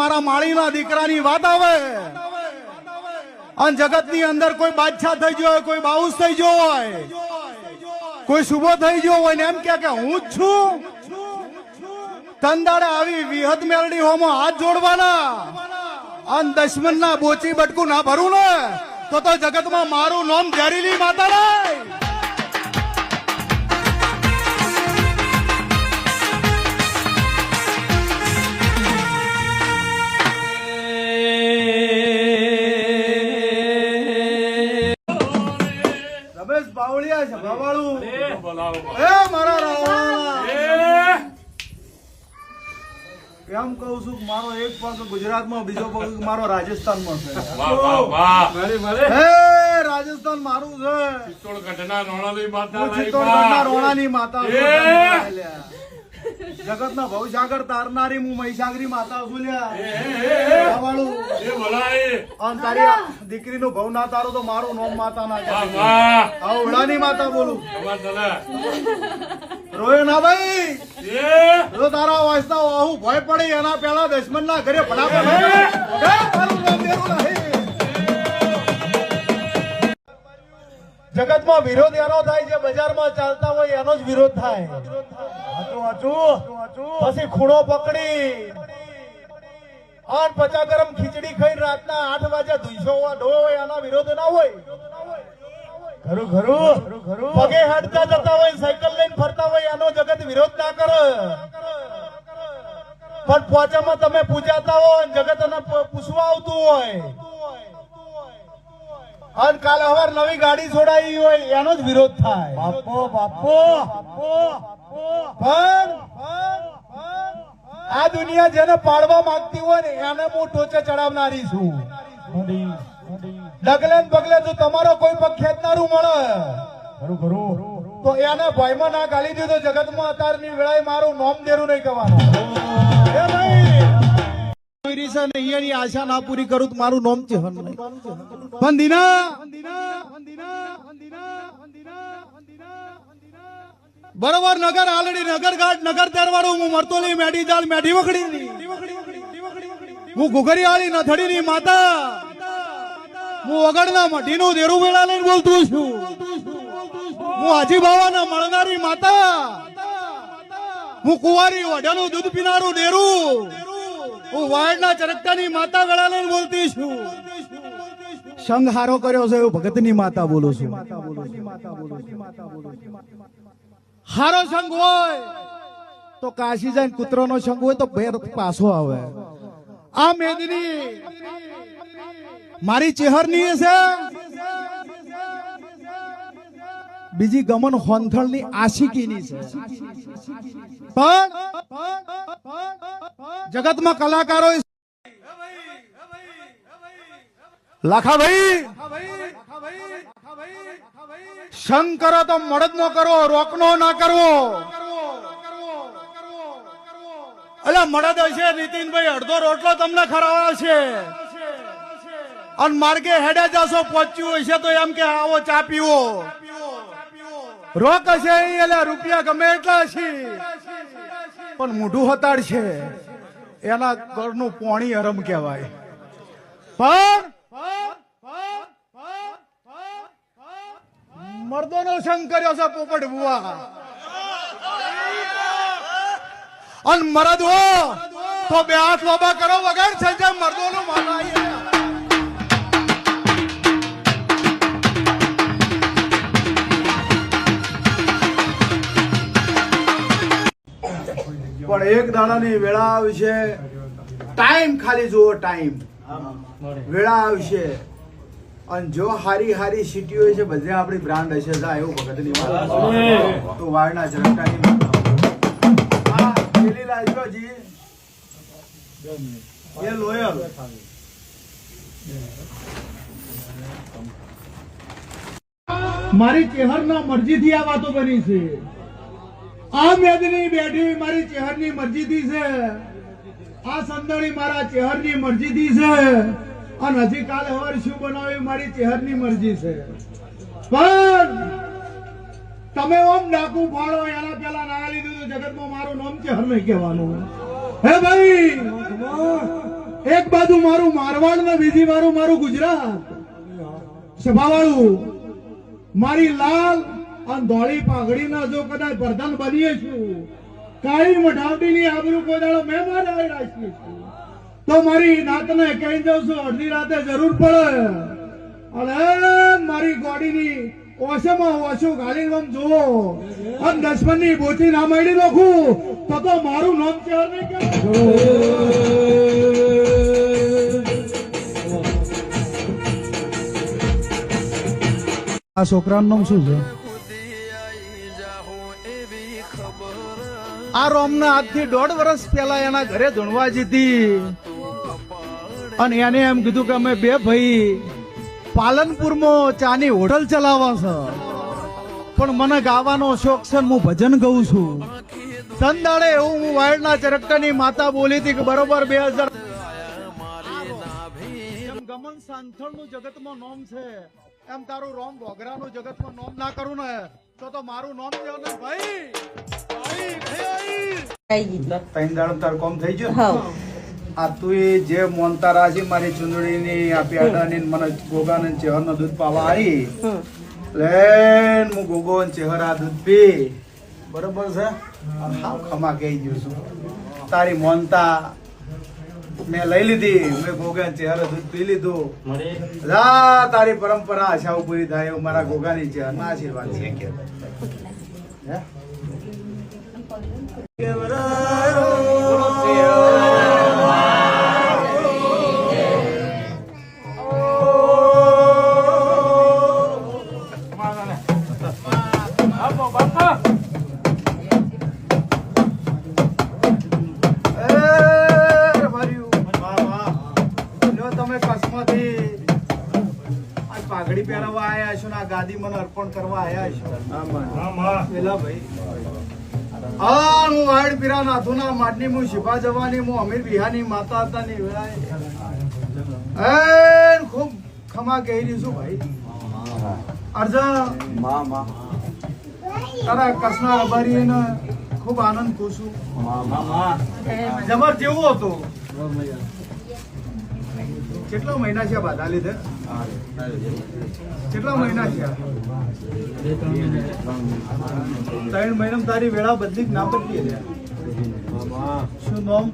મારા માળીના દીકરાની વાત આવે. અને જગતની અંદર કોઈ બાદશાહ થઈ ગયો હોય, કોઈ બાઉસ થઈ ગયો હોય, કોઈ શુભો થઈ ગયો હોય ને એમ કે હું જ છું. તંદાડે આવી વિહત મેળડી હોમાં હાથ જોડવાના. અને દશમનના બોચી બટકું ના ભરું ને. તો તો જગતમાં મારું નામ ઝેરીલી માતા નહીં બાવળિયા એ મારા રાવણ એમ કહું છું કે મારો એક પગ ગુજરાતમાં બીજો પગ મારો રાજસ્થાનમાં છે. વાહ વાહ વાહ. હે રાજસ્થાન મારું છે. માતા હું લાઈ ચિત્તોડગઢના બા. રોણાની માતા જગતના ભવસાગર તારનારી હું મહીસાગરી માતા બોલ્યા તારી દીકરી દીકરીનું ભવ ના તારો તો મારું નોમ માતા ના ઉડાની માતા બોલું. રોયો ના ભાઈ! જો તારા વાંચતા આહુ ભય પડે એના પેલા દશમન ના ઘરે હે, જગતમાં વિરોધ એનો થાય છે બજારમાં ચાલતા હોય એનો જ વિરોધ થાય. પછી ખૂણો પકડી. આન પચા ગરમ ખીચડી ખાઈ રાતના આઠ વાગ્યા ધુઈસો હોય એના વિરોધ ના હોય. ખરું ખરું. પગે હાડતા જતા હોય સાયકલ લઈને ફરતા હોય એનો જગત વિરોધ ના કરે. પણ પોચામાં તમે પૂજાતા હો જગત એને પૂછવા આવતું હોય. અને કાલ અવાર નવી ગાડી છોડાવી હોય એનો જ વિરોધ થાય. બાપો બાપો. પણ આ દુનિયા જેને પાડવા માંગતી હોય ને એને હું ટોચે ચડાવનારી છું. ડગલે ને પગલે જો તમારો કોઈ પગ ખેંચનારું મળે તો એને ભયમાં ના ગાલી દીધો જગતમાં અત્યારની વેળાએ મારું નોમ દેરું નહીં કહેવાનું. નહીં કોઈ છે ને અહીંયાની આશા ના પૂરી કરું મારું નોમ છે હન નહીં. બરોબર, નગર આલડી, નગર ઘાટ, નગર તેરવાળું હું મરતોલી મેઢી દાલ મેઢી વખડી હું ઘુઘરી વાળી નથડી ની માતા. હું વગડના મઢીનું દેરું વેળા લઈને બોલતું છું. હું હાજી બાવાના મળનારી માતા. હું કુંવારી વઢાનું દૂધ પીનારું ડેરું હું વાડના ચરકતાની માતા વેળા લઈને બોલતી છું. સંઘ હારો કર્યો છે એવું ભગતની માતા બોલું છું. હારો સંઘ હોય તો કાશી જાય કૂતરોનો સંઘ હોય તો ભેર પાછો આવે. આ મેદની મારી ચેહરની છે. બીજી ગમન હોંથળની આશિકીની છે. પણ જગતમાં કલાકારો લાખાભાઈ! સંગ કરો તો મળદ નો કરો રોકનો ના કરવો. એટલે મળદ હશે નીતિનભાઈ અડધો રોટલો તમને ખરાવા છે અને માર્ગે હેડે જશો પહોંચ્યું હશે તો એમ કે આવો ચા પીવો. રોક ઈ એટલે રૂપિયા ગમે એટલા હશે પણ મોઢું હતાડ છે. એના ઘરનું પોણી હરમ કહેવાય. પણ મર્દોનો સંગ કર્યો છે પોપટ બુવા અને મરદ હો, તો બે હાથ લોબા કરો વગર સંજય મર્દોનું માનાય પણ એક દાડાની વેળા આવશે. ટાઈમ ખાલી જુઓ ટાઈમ વેળા આવશે. અને જો હારી હારી સિટીઓ છે, બધે આપણી બ્રાન્ડ હશે. જા, એવું ભગતની વાત તો વાળના ઝરકટાની હા, પેલી લાજો જી એ લોયલ. મરજીથી આ વાતો બની છે. આ મેદની બેઠી મારી ચહેરની મરજીથી છે. આ સંદળી મારા ચહેરની મરજીથી છે. અને હજી કાલે હવાર શું બનાવ્યું મારી ચહેરની મરજી છે. પણ તમે ઓમ ડાકુ ફાળો એના પેલા ના લીધું જગતમાં મારું નામ ચહેર નહીં કહેવાનું. હે ભાઈ, એક બાજુ મારું મારવાડ ને બીજી બાજુ મારું ગુજરાત. સભાવાળું, મારી લાલ અને ધોળી પાઘડીના જો કદાચ પ્રધાન બનીએ છું કાળી મઢાવટીની આબરૂ કોઈ દાડો મેં મારે રાખી છું. તો મારી નાતને કહી દઉં છું, અડધી રાતે જરૂર પડે. અને મારી ગોડીની ઓછામાં ઓછું ગાલી નામ જુઓ. અને દસમનની બોચી ના મળી નાખું, તો તો મારું નામ છે આ છોકરાનું નામ શું છે? આ રોમના આજથી દોઢ વર્ષ પહેલા એના ઘરે ધૂણવા જીતી અને એને એમ કીધું કે અમે બે ભાઈ પાલનપુરમાં ચાની હોટલ ચલાવવા છે પણ મને ગાવાનો શોખ છે હું ભજન ગાઉં છું. સંદાળે એવું હું વાયડના ચરક્કાની માતા બોલી હતી કે બરોબર બે હજાર ગમન સાંથળનું જગતમાં નોમ છે. એમ તારું રોમ ભોગરાનું જગતમાં નોમ ના કરું ને, તો તો મારું નોમ ને ભાઈ જે મોનતા રાજી મારી ચુંદડીની આ પેડાની ને મને ગોગાને ચેહરનો દૂધ પાવા આવી. લેન હું ગોગો ને ચેહરા દૂધ પી બરોબર છે હાવ ખમા કહી છું તારી મોનતા મેં લઈ લીધી મેં ગોગા ને ચેહરા દૂધ પી લીધું રા તારી પરંપરા આશાઓ પૂરી થાય મારા ગોગાની ચેહરના આશીર્વાદ છે કે પાઘડી પહેરવા આયા છો ને આ ગાદી મને અર્પણ કરવા આવ્યા છો. પેલા ભાઈ. હા હું વાડ પીરા નાથુના માટની હું શિપા જવાની હું અમીર બિહાની માતા હતા ની વેળાએ ખૂબ ખમા કહી રહી છું ભાઈ. અર્જન તારા કસના રબારી એને ખૂબ આનંદ ખુશું જબર જેવું હતું. કેટલા મહિના છે બાધા લીધે? કેટલા મહિના છે ત્રણ મહિના તારી વેળા બદલી ના બદલી શું નામ?